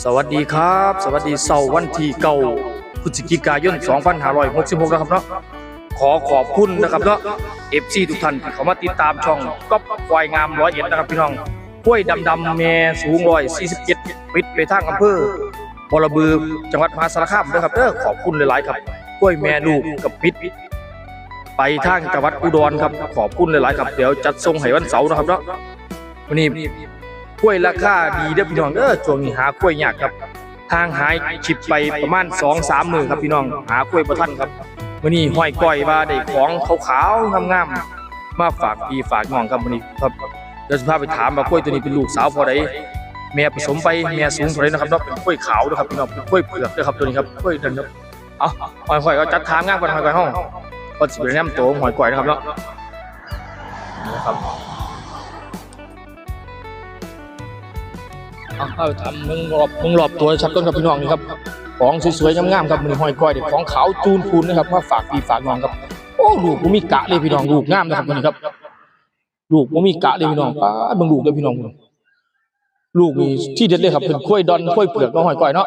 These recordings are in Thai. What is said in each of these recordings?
สวัสดีครับ สวัสดีเสาร์วันที่เก้าพฤศจิกายน 2566 นะครับเนาะขอขอบคุณนะครับเนาะ FC ทุกท่านที่เข้ามาติดตามช่องก๊อปควายงามร้อยเอ็ดนะครับพี่น้องกล้วยดำดำๆแม่สูงร้อย47ปิดไปทางอำเภอบรบือจังหวัดมหาสารคามนะครับเด้อขอบคุณหลายๆครับกล้วยแม่ลูกกับปิดไปทางจังหวัดอุดรครับ ขอบคุณหลายๆครับ เดี๋ยวจัดส่งให้วันเสาร์นะครับเนาะวันนี้ กล้วยราคาดีเด้อพี่น้องเด้อช่วงนี้หากล้วยยากครับทางหายชิบไปประมาณ2 3มื้อครับพี่น้อง หากล้วยบ่ทันครับมื้อนี้ห้อยก้อยว่าได้ของขาวๆงามๆมาฝากพี่ฝากน้องครับมื้อนี้ครับเดี๋ยวสิพาไปถามว่ากล้วยตัวนี้เป็นลูกสาวพอใดแม่ผสมไปแม่สูงเท่าไรนะครับเนาะเป็นกล้วยขาวนะครับพี่น้องเป็นกล้วยเผือกเด้อครับตัวนี้ครับกล้วยเดินครับเอาห้อยก้อยก็จัดทางงามกว่าห้อยก้อยห้องก็สิเป็นแนะนำตัวห้อยก้อยนะครับเนาะนี่ครับ เอาเอาทำมึงรอบมึงรอบตัวชัดต้นครับพี่น้องนี่ครับของสวยๆงามๆครับมือหอยก้อยเด็กของขาวจูนพูนนะครับมาฝากพี่ฝากน้องครับโอ้ลูกผมมีกะเลยพี่น้องลูกงามนะครับตัวนี้ครับ ลูกผมมีกะเลยพี่น้องป้าดเบังลูกเลยพี่น้องลูกนี่ที่เด็ดเลยครับเป็นกล้วยดอนกล้วยเปลือกน้องหอยก้อยเนาะ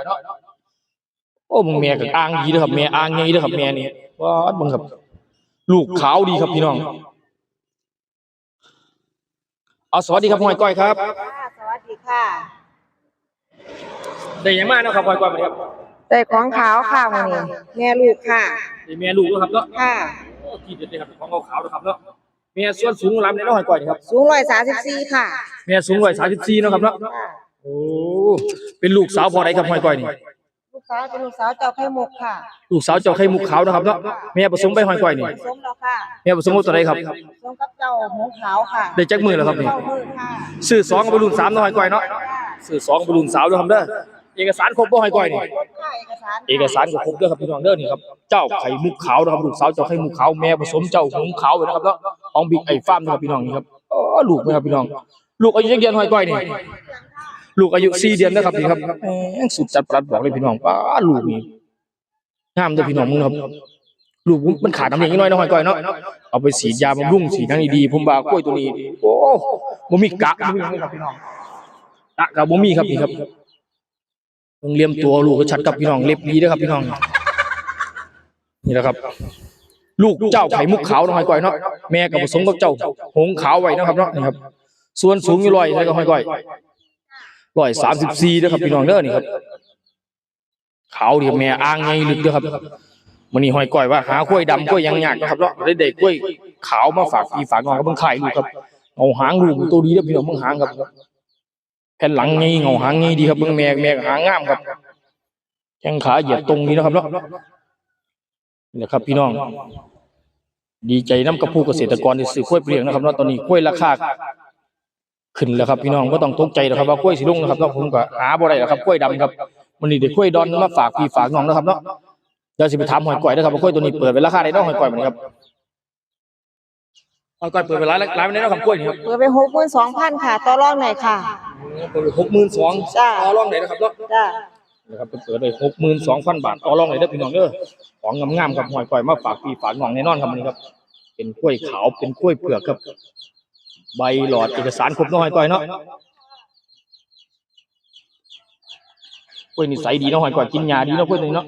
โอ้มึงแม่กับอ่างดีนะครับแม่อ่างไงนะครับแม่นี่ว้าดเบังครับ ลูกขาวดีครับพี่น้องเอาสวัสดีครับหอยก้อยครับสวัสดีค่ะ ได้ยังมากนาะครับหอยก้อยมาครับได้ของขาวค่ะวันนี้แม่ลูกค่ะนี่เมียลูกด้วยครับเนาะค่ะโอ้ที่เด็ดเลยครับของขาวๆนะครับเนาะเมียส่วนสูงลำในน้อยกว่านี่ครับ สูงร้อยสามสิบสี่ค่ะเมียสูงร้อยสามสิบสี่เนาะครับเนาะค่ะโอ้เป็นลูกสาวพอไดครับห้อยก้อยนี่ลูกสาวเป็นลูกสาวเจ้าไข่มุกค่ะ ลูกสาวเจ้าไข่มุกขาวนะครับเนาะเมียผสมไปห้อยก้อยนี่สมแล้วค่ะเมียผสมกับตัวใดครับสมกับเจ้าหงขาวค่ะได้จักมือแล้วครับนี่เจ้ามือค่ะซื้อสองกับบอลลูนสามเนาะห้อยก้อยเนาะซื้อสองกับบอลลูนสาวด้วยครับเด้อ เอกสารครบบ่ห้อยก้อยนี่ค่ะเอกสารเอกสารก็ครบเด้อครับพี่น้องเด้อนี่ครับเจ้าไข่มุกขาวนะครับลูกสาวเจ้าไข่มุกขาวแม่ผสมเจ้าหงขาวไว้นะครับเนาะของบิ๊กไอฟาร์มนะครับพี่น้องนี่ครับอ๋อลูกนะครับพี่น้อง ลูกอายุจักเดือนห้อยก้อยนี่ลูกอายุสี่เดือนนะครับนี่ครับแหม่งสุดจัดประหลัดบอกเลยพี่น้องป้าลูกนี่งามเด้อพี่น้องมึงครับลูกมันขาดน้ำเลี้ยงนิดหน่อยนะหอยก้อยเนาะเอาไปสีดยาบำรุงสีทั้งดีๆผมว่ากล้วยตัวนี้ โอ้บ่มีกะบ่มีหยังเลยครับพี่น้องกะกับบ่มีครับนี่ครับต้อ งเลียมตัวลูกก็ชัดครับพี่น้องเล็บดีเด้อครับพี่น้อง นี่แหละครับ ลูกเจ้าไข่มุกขาวนะหอยก้อยเนาะแม่กับผสมกับเจ้า หงขาวไว้นะครับเนาะนี่ครับ ส่วนสูงอยู่ร้อยแล้วก็หอยก้อยร้อยสามสิบสี่นะครับพี่น้องเด้อนี่ครับขาวดีครับแม่อ่างไงลึกเด้อครับมันนี่หอยก้อยว่าหากล้วยดำกล้วยยังยากนะครับเนาะได้เด็กกล้วยขาวมาฝากพี่ฝากน้องครับเบิ่งไข่ลูกครับเอาหางลูกตัวดีเด้อพี่น้องเบิ่งหางครับ แผ่นหลังไงเงาหางไงดีครับเบิ่งแม่แม่หางงามครับแข้งขาเหยียดตรงนี้นะครับเนาะนี่แหละครับ พี่น้อง ดีใจน้ำกับผู้เกษตรกรที่ซื้อกล้วยเปลี่ยงนะครับเนาะตอนนี้กล้วยราคาขึ้นแล้วครับพี่น้องก็ต้องตกใจนะครับว่ากล้วยสีลุงนะครับเนาะผมก็หาบ่ได้แล้วครับกล้วยดำครับมันนี่ได้กล้วยดอนมาฝากพี่ฝากน้องนะครับเนาะเดี๋ยวสิไปถามหอยก่อยนะครับว่ากล้วยตัวนี้เปิดเป็นราคาได้เนาะหอยก่อยมันครับหอยก่อยเปิดเป็นร้านร้านไม่ได้เนาะครับกล้วยนี่ครับเปิดไปหกหมื่นสองพันค่ะต่อรองหน่อยค่ะ เปิดหกหมื่นสองจ้า ต่อรองไหนนะครับเนาะจ้านะครับเปิดเลยหกหมื่นสองพันบาทต่อรองไหนเด้อพี่น้องเด้อของงามๆครับหอยก่อยมาฝากพี่ฝากน้องแน่นอนครับมันนี้ครับ เป็นกล้วยขาวเป็นกล้วยเผือกครับ ใบหลอดเอกสารครบเนาะหอยก่อยเนาะกล้วยนิสัยดีเนาะหอยกว่ากินยาดีเนาะกล้วยตัวนี้เนาะ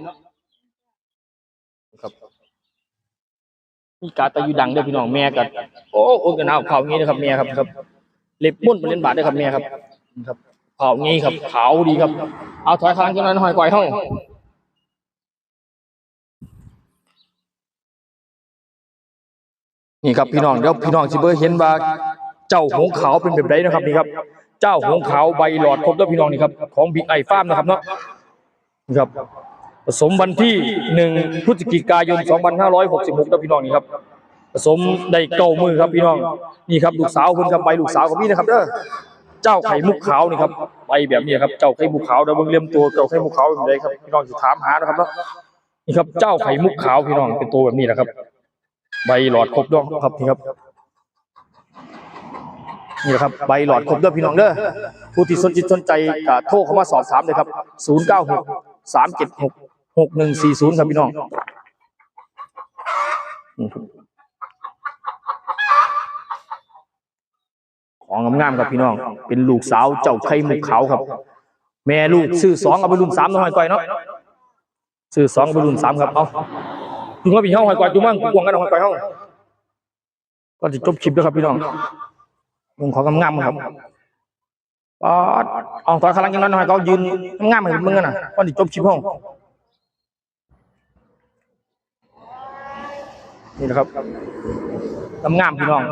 ครับมีกาตาอยู่ดังเด้อพี่น้องแม่กับโอ้โอ้กันเอาเผางี้นะครับแม่ครับครับ เล็บมุ่นเป็นเล่นบาทเด้อครับแม่ครับ ครับเผางี้ครับขาวดีครับ เอาถอยคางจังนั้นหอยกวายห้องนี่ครับพี่น้องเดี๋ยวพี่น้องสิเบอร์เห็นว่า เจ้าหงขาวเป็นแบบไหนนะครับนี่ครับ เจ้าหงขาวใบหลอดครบแล้วพี่น้องนี่ครับของบิ๊กไอฟาร์มนะครับเนาะนี่ครับผสมวันที่หนึ่งพฤศจิกายน 2566แล้วพี่น้องนี่ครับผสมได้เก้ามือครับพี่น้องนี่ครับลูกสาวเพิ่นครับใบลูกสาวของพี่นะครับเด้อเจ้าไข่มุกขาวนี่ครับใบแบบนี้ครับ เจ้าไข่มุกขาวเดี๋ยวเบิ่งเลี่ยมตัวเจ้าไข่มุกขาวเป็นไงครับพี่น้องสิถามหานะครับเนาะนี่ครับ เจ้าไข่มุกขาวพี่น้องเป็นตัวแบบนี้นะครับ ใบหลอดครบด้วยครับนี่ครับนี่แหละครับใบหลอดครบด้วยพี่น้องเด้อผู้ที่สนจิตสนใจก็โทรเข้ามาสอบถามเลยครับ 096 376 6140 ครับพี่น้องนี่ครับ ของงามๆครับพี่น้อง เป็นลูกสาวเจ้าไข่มุกขาวครับ แม่ลูกซื้อสองเอาไปรุ่นสามน้องหอยก้อยเนาะซื้อสองเอาไปรุ่นสามครับเอาจุงว่าพี่ห้องหอยก้อยจุงมั่งกวงกันเอาหอยก้อยห้องก็จะจบคลิปด้วยครับพี่น้องมึงของงามๆครับป๊อดเอาถอยข้างหลังจังนั้นหอยก้อยยืนงามๆให้มึงกันน่ะก็จะจบคลิปห้องนี่นะครับงามๆพี่น้อง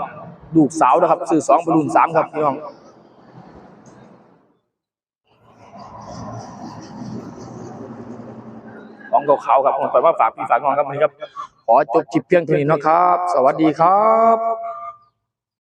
ลูกสาวนะครับซื้อสองไปรุ่นสามครับพี่น้องของขาวๆครับผมขอว่าฝากพี่ฝากน้องครับวันนี้ครับ ขอจบจิบเพียงเท่านี้นะครับ สวัสดีครับ